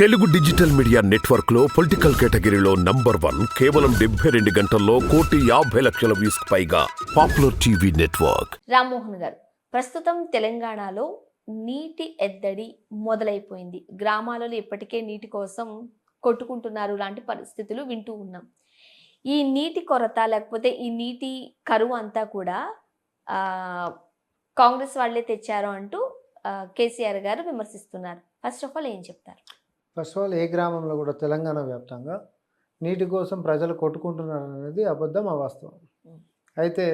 Telugu digital media నెట్వర్క్లో political కేటగిరీలో number one కేవలం డెబ్బై రెండు గంటల్లో కోటి యాభై లక్షల వ్యూస్ పైగా పాపులర్ టీవీ నెట్వర్క్. రామ్మోహన్ గారు ప్రస్తుతం తెలంగాణలో నీటి ఎద్దడి మొదలైపోయింది. గ్రామాలలో ఇప్పటికే నీటి కోసం కొట్టుకుంటున్నారు లాంటి పరిస్థితులు వింటూ ఉన్నాం. ఈ నీటి కొరత లేకపోతే ఈ నీటి కరువు అంతా కూడా కాంగ్రెస్ వాళ్ళే తెచ్చారు అంటూ కేసీఆర్ గారు విమర్శిస్తున్నారు. ఫస్ట్ ఆఫ్ ఆల్ ఏం చెప్తారు? ఫస్ట్ ఆఫ్ ఆల్ ఏ గ్రామంలో కూడా తెలంగాణ వ్యాప్తంగా నీటి కోసం ప్రజలు కొట్టుకుంటున్నారు అనేది అబద్ధం అవాస్తవం. అయితే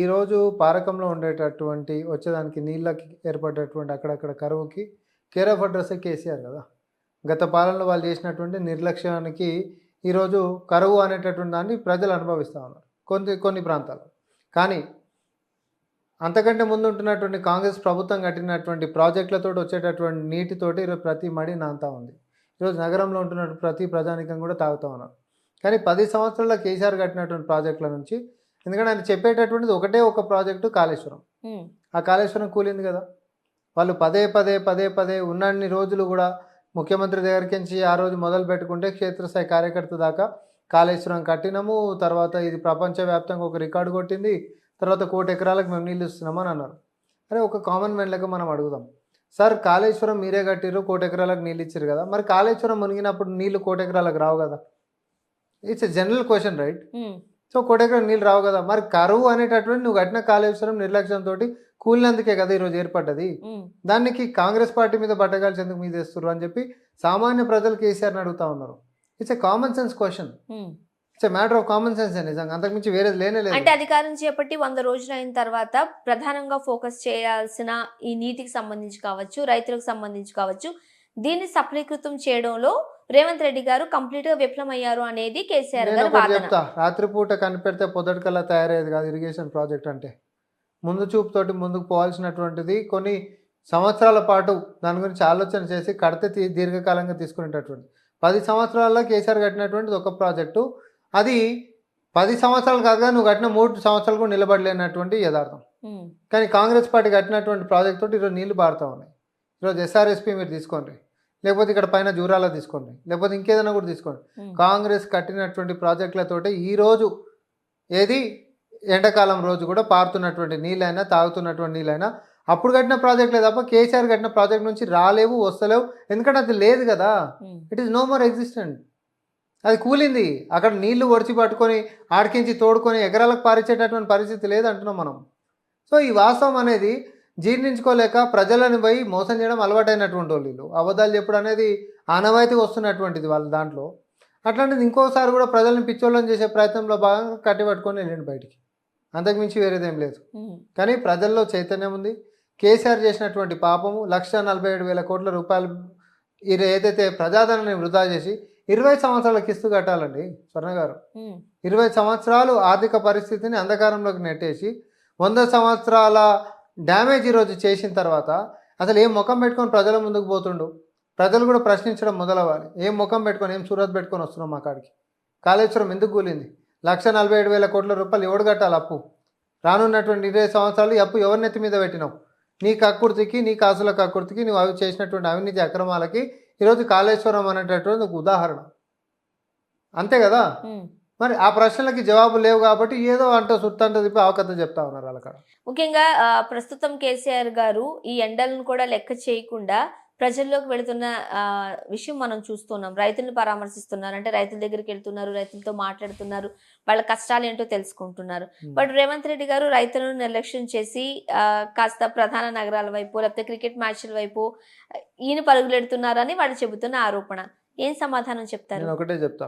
ఈరోజు పారకంలో ఉండేటటువంటి వచ్చేదానికి నీళ్ళకి ఏర్పడేటువంటి అక్కడక్కడ కరువుకి కేర్ ఆఫ్ అడ్రస్ కేసీఆర్ కదా. గత పాలనలో వాళ్ళు చేసినటువంటి నిర్లక్ష్యానికి ఈరోజు కరువు అనేటటువంటి దాన్ని ప్రజలు అనుభవిస్తూ ఉన్నారు కొన్ని కొన్ని ప్రాంతాలు కానీ అంతకంటే ముందు ఉంటున్నటువంటి కాంగ్రెస్ ప్రభుత్వం కట్టినటువంటి ప్రాజెక్టులతో వచ్చేటటువంటి నీటితోటి ఈరోజు ప్రతి మడి నాంతా ఉంది. ఈరోజు నగరంలో ఉంటున్న ప్రతి ప్రజానికం కూడా తాగుతూ ఉన్నారు కానీ పది సంవత్సరాల కేసీఆర్ కట్టినటువంటి ప్రాజెక్టుల నుంచి ఎందుకంటే ఆయన చెప్పేటటువంటిది ఒకటే ఒక ప్రాజెక్టు కాళేశ్వరం. ఆ కాళేశ్వరం కూలింది కదా. వాళ్ళు పదే పదే పదే పదే ఉన్నన్ని రోజులు కూడా ముఖ్యమంత్రి దగ్గరికి నుంచి ఆ రోజు మొదలు పెట్టుకుంటే క్షేత్రస్థాయి కార్యకర్త దాకా కాళేశ్వరం కట్టినము తర్వాత ఇది ప్రపంచవ్యాప్తంగా ఒక రికార్డు కొట్టింది తర్వాత కోటి ఎకరాలకు మేము నీళ్ళు ఇస్తున్నామని అన్నారు. అరే ఒక కామన్ మ్యాన్ లెక్క మనం అడుగుదాం. సార్ కాళేశ్వరం మీరే కట్టిర్రు కోటి ఎకరాలకు నీళ్ళు ఇచ్చారు కదా. మరి కాళేశ్వరం మునిగినప్పుడు నీళ్ళు కోటి ఎకరాలకు రావు కదా. It's a general question right so కోటి ఎకరాలకు నీళ్ళు రావు కదా. మరి కరువు అనేటటువంటి నువ్వు కట్టిన కాళేశ్వరం నిర్లక్ష్యంతో కూలినందుకే కదా ఈరోజు ఏర్పడ్డది. ఉమ్, దానికి కాంగ్రెస్ పార్టీ మీద బట్టగాల్సి ఎందుకు మీద వేస్తున్నారు అని చెప్పి సామాన్య ప్రజలు కేసీఆర్ని అడుగుతా ఉన్నారు. It's a common sense question. It's matter of common sense నిజంగా. అంతకుమించి వేరేది లేనే లేదు. అంటే అధికారం చేపట్టి వంద రోజులు అయిన తర్వాత ప్రధానంగా ఫోకస్ చేయాల్సిన ఈ నీటికి సంబంధించి కావచ్చు రైతులకు సంబంధించి కావచ్చు దీన్ని సఫలీకృతం చేయడంలో రేవంత్ రెడ్డి గారు కంప్లీట్గా విఫలమయ్యారు అనేది కేసీఆర్ గారి చెప్తా. రాత్రిపూట కనిపెడితే పొద్దుటికల్లా తయారయ్యేది కాదు ఇరిగేషన్ ప్రాజెక్ట్ అంటే. ముందు చూపుతోటి ముందుకు పోవాల్సినటువంటిది కొన్ని సంవత్సరాల పాటు దాని గురించి ఆలోచన చేసి కడితే దీర్ఘకాలంగా తీసుకునేటటువంటి పది సంవత్సరాల్లో కేసీఆర్ కట్టినటువంటిది ఒక ప్రాజెక్టు. అది పది సంవత్సరాలు కాదుగా నువ్వు కట్టిన మూడు సంవత్సరాలు కూడా నిలబడలేనటువంటి యథార్థం. కానీ కాంగ్రెస్ పార్టీ కట్టినటువంటి ప్రాజెక్ట్ తోటి ఈరోజు నీళ్ళు పారుతూ ఉన్నాయి. ఈరోజు ఎస్ఆర్ఎస్పి మీరు తీసుకోండి. లేకపోతే ఇక్కడ పైన జూరాలో తీసుకోండి. లేకపోతే ఇంకేదైనా కూడా తీసుకోండి. కాంగ్రెస్ కట్టినటువంటి ప్రాజెక్టులతోటి ఈరోజు ఏది? ఎండాకాలం రోజు కూడా పారుతున్నటువంటి నీళ్ళైనా తాగుతున్నటువంటి నీళ్ళైనా అప్పుడు కట్టిన ప్రాజెక్టులే తప్ప కేసీఆర్ కట్టిన ప్రాజెక్ట్ నుంచి రాలేవు వస్తలేవు. ఎందుకంటే అది లేదు కదా. It is no more existent అది కూలింది. అక్కడ నీళ్ళు ఒడిచి పట్టుకొని ఆడికించి తోడుకొని ఎకరాలకు పారించేటటువంటి పరిస్థితి లేదు అంటున్నాం మనం. సో ఈ వాస్తవం అనేది జీర్ణించుకోలేక ప్రజలను పోయి మోసం చేయడం అలవాటైనటువంటి వాళ్ళు వీళ్ళు. అబద్ధాలు చెప్పడం అనేది ఆనవాయితీ వస్తున్నటువంటిది వాళ్ళ దాంట్లో. అట్లాంటిది ఇంకోసారి కూడా ప్రజల్ని పిచ్చోళ్ళని చేసే ప్రయత్నంలో భాగంగా కట్టిపట్టుకొని వెళ్ళండి బయటికి. అంతకుమించి వేరేదేం లేదు. కానీ ప్రజల్లో చైతన్యం ఉంది. కేసీఆర్ చేసినటువంటి పాపము లక్ష నలభై ఏడు వేల కోట్ల రూపాయలు ఇది ఏదైతే ప్రజాదరణని వృధా చేసి ఇరవై సంవత్సరాల కిస్తు కట్టాలండి స్వర్ణ గారు. ఇరవై సంవత్సరాలు ఆర్థిక పరిస్థితిని అంధకారంలోకి నెట్టేసి వంద సంవత్సరాల డ్యామేజ్ ఈరోజు చేసిన తర్వాత అసలు ఏం ముఖం పెట్టుకొని ప్రజల ముందుకు పోతుండు? ప్రజలు కూడా ప్రశ్నించడం మొదలవ్వాలి. ఏం ముఖం పెట్టుకొని ఏం సూరత్ పెట్టుకొని వస్తున్నాం మా కాడికి? కాళేశ్వరం ఎందుకు కూలింది? లక్ష నలభై ఏడు వేల కోట్ల రూపాయలు ఎవడు కట్టాలి అప్పు? రానున్నటువంటి ఇరవై సంవత్సరాలు ఈ అప్పు ఎవరి నెత్తి మీద పెట్టినావు? నీ కక్కుర్తికి నీ కాసుల కక్కుర్తికి నువ్వు అవి చేసినటువంటి అవినీతి అక్రమాలకి ఈరోజు కాళేశ్వరం అనేటటువంటి ఒక ఉదాహరణ. అంతే కదా. మరి ఆ ప్రశ్నలకి జవాబు లేవు కాబట్టి ఏదో అంటూ సుత్తంట తిప్పి అవకథ చెప్తా ఉన్నారు వాళ్ళ కాడ ముఖ్యంగా ప్రస్తుతం కేసీఆర్ గారు ఈ ఎండలను కూడా లెక్క చేయకుండా ప్రజల్లోకి వెళుతున్న ఆ, విషయం మనం చూస్తున్నాం. రైతులను పరామర్శిస్తున్నారు అంటే రైతుల దగ్గరికి వెళ్తున్నారు రైతులతో మాట్లాడుతున్నారు వాళ్ళ కష్టాలు ఏంటో తెలుసుకుంటున్నారు బట్ రేవంత్ రెడ్డి గారు రైతులను నిర్లక్ష్యం చేసి కాస్త ప్రధాన నగరాల వైపు లేకపోతే క్రికెట్ మ్యాచ్ల వైపు ఈయన పరుగులెడుతున్నారని వాళ్ళు చెబుతున్న ఆరోపణ. ఏం సమాధానం చెప్తారు? ఒకటే చెప్తా.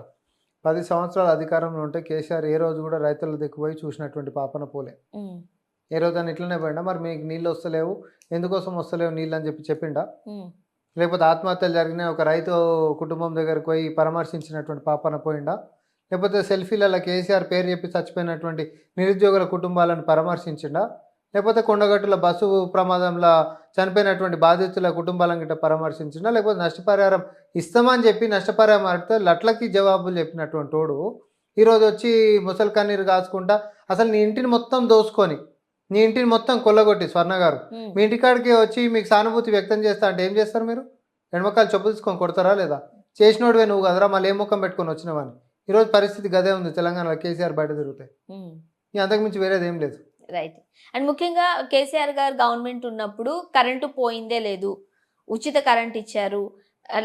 పది సంవత్సరాల అధికారంలో ఉంటే కేసీఆర్ ఏ రోజు కూడా రైతుల దిక్కుపోయి చూసినటువంటి పాపన పోలే. ఏ రోజు అని ఇట్లనే పోయిండా? మరి మీకు నీళ్ళు వస్తలేవు. ఎందుకోసం వస్తలేవు నీళ్ళు అని చెప్పి చెప్పిండా? లేకపోతే ఆత్మహత్యలు జరిగిన ఒక రైతు కుటుంబం దగ్గరకు పోయి పరామర్శించినటువంటి పాపన పోయిండా? లేకపోతే సెల్ఫీలలో కేసీఆర్ పేరు చెప్పి చచ్చిపోయినటువంటి నిరుద్యోగుల కుటుంబాలను పరామర్శించిండా? లేకపోతే కొండగట్టుల బస్సు ప్రమాదంలో చనిపోయినటువంటి బాధితుల కుటుంబాలను గిట్ట పరామర్శించిండా? లేకపోతే నష్టపరిహారం ఇస్తామని చెప్పి నష్టపరిహారం అడిగితే లట్లకి జవాబులు చెప్పినటువంటి వాడు ఈరోజు వచ్చి ముసలి కన్నీరు కాచుకుంటా అసలు నీ ఇంటిని మొత్తం దోసుకొని నీ ఇంటిని మొత్తం కొల్లగొట్టి స్వర్ణ గారు. మీ ఇంటికాడికి వచ్చి మీకు సానుభూతి వ్యక్తం చేస్తా అంటే ఏం చేస్తారు మీరు? ఎడమకాలు చెప్పు తీసుకొని కొడతారా లేదా? చేసినోడివే నువ్వు కదరా మళ్ళీ ఏ ముఖం పెట్టుకొని వచ్చినవని. ఈరోజు పరిస్థితి గదే ఉంది తెలంగాణలో కేసీఆర్ బయట తిరుగుతాయి ఈ అంతకుమించి వేరేది ఏం లేదు. రైట్. అండ్ ముఖ్యంగా కేసీఆర్ గారు గవర్నమెంట్ ఉన్నప్పుడు కరెంటు పోయిందే లేదు. ఉచిత కరెంట్ ఇచ్చారు.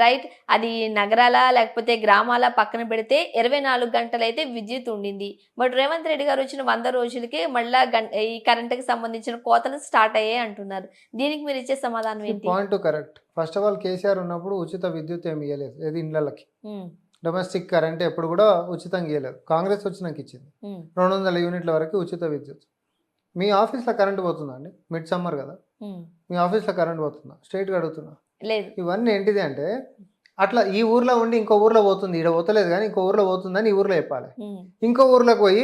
రైట్? అది నగరాల లేకపోతే గ్రామాల పక్కన పెడితే ఇరవై నాలుగు గంటలు అయితే విద్యుత్ ఉండింది. బట్ రేవంత్ రెడ్డి గారు వచ్చిన వంద రోజులకి మళ్ళా ఈ కరెంటుకి సంబంధించిన కోతలు స్టార్ట్ అయ్యాయి అంటున్నారు. దీనికి మీరు ఇచ్చే సమాధానం ఏంటి? Point correct. First of all KCR ఉన్నప్పుడు ఉచిత విద్యుత్ ఏమి ఇవ్వలేదు ఏది ఇళ్ళకి. డొమెస్టిక్ కరెంట్ ఎప్పుడు కూడా ఉచితంగా ఇవ్వలేదు కాంగ్రెస్ వచ్చినాక ఇచ్చింది. రెండు వందల యూనిట్ల వరకు ఉచిత విద్యుత్. మీ ఆఫీస్లో కరెంట్ పోతుందా అండి? మిడ్ సమ్మర్ కదా. మీ ఆఫీస్లో కరెంట్ పోతుందా? స్ట్రైట్గా అడుగుతున్నా. లేదు. ఇవన్నీ ఏంటిది అంటే అట్లా ఈ ఊర్లో ఉండి ఇంకో ఊర్లో పోతుంది ఇక్కడ పోతలేదు కానీ ఇంకో ఊర్లో పోతుందని ఈ ఊర్లో చెప్పాలి. ఇంకో ఊర్లోకి పోయి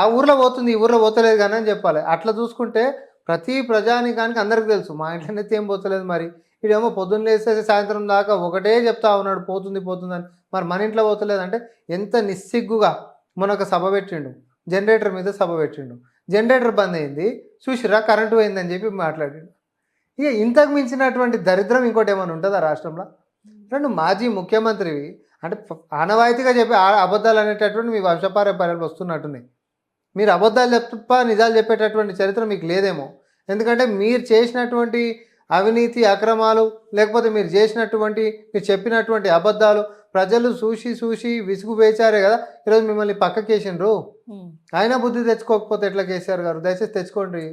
ఆ ఊర్లో పోతుంది ఈ ఊర్లో పోతలేదు కానీ అని చెప్పాలి. అట్లా చూసుకుంటే ప్రతి ప్రజానికానికి అందరికి తెలుసు మా ఇంట్లో ఏం పోతలేదు మరి. ఇదేమో పొద్దున్న లేసేసి సాయంత్రం దాకా ఒకటే చెప్తా ఉన్నాడు పోతుంది పోతుంది అని. మరి మన ఇంట్లో పోతలేదు అంటే ఎంత నిస్సిగ్గుగా మన ఒక సభ పెట్టిండు. జనరేటర్ మీద సభ పెట్టిండు. జనరేటర్ బంద్ అయింది చూసిరా కరెంటు పోయిందని చెప్పి మాట్లాడిండు. ఇక ఇంతకు మించినటువంటి దరిద్రం ఇంకోటి ఏమైనా ఉంటుందా రాష్ట్రంలో? రెండు మాజీ ముఖ్యమంత్రివి అంటే ఆనవాయితీగా చెప్పి అబద్ధాలు అనేటటువంటి మీ వంశపారంపర్యాలు వస్తున్నట్టున్నాయి. మీరు అబద్ధాలు తప్ప నిజాలు చెప్పేటటువంటి చరిత్ర మీకు లేదేమో. ఎందుకంటే మీరు చేసినటువంటి అవినీతి అక్రమాలు లేకపోతే మీరు చేసినటువంటి మీరు చెప్పినటువంటి అబద్ధాలు ప్రజలు చూసి చూసి విసుగు వేచారే కదా ఈరోజు మిమ్మల్ని పక్కకేసిండ్రు. అయినా బుద్ధి తెచ్చుకోకపోతే ఎట్లా కేసీఆర్ గారు? దయచేసి తెచ్చుకోండి.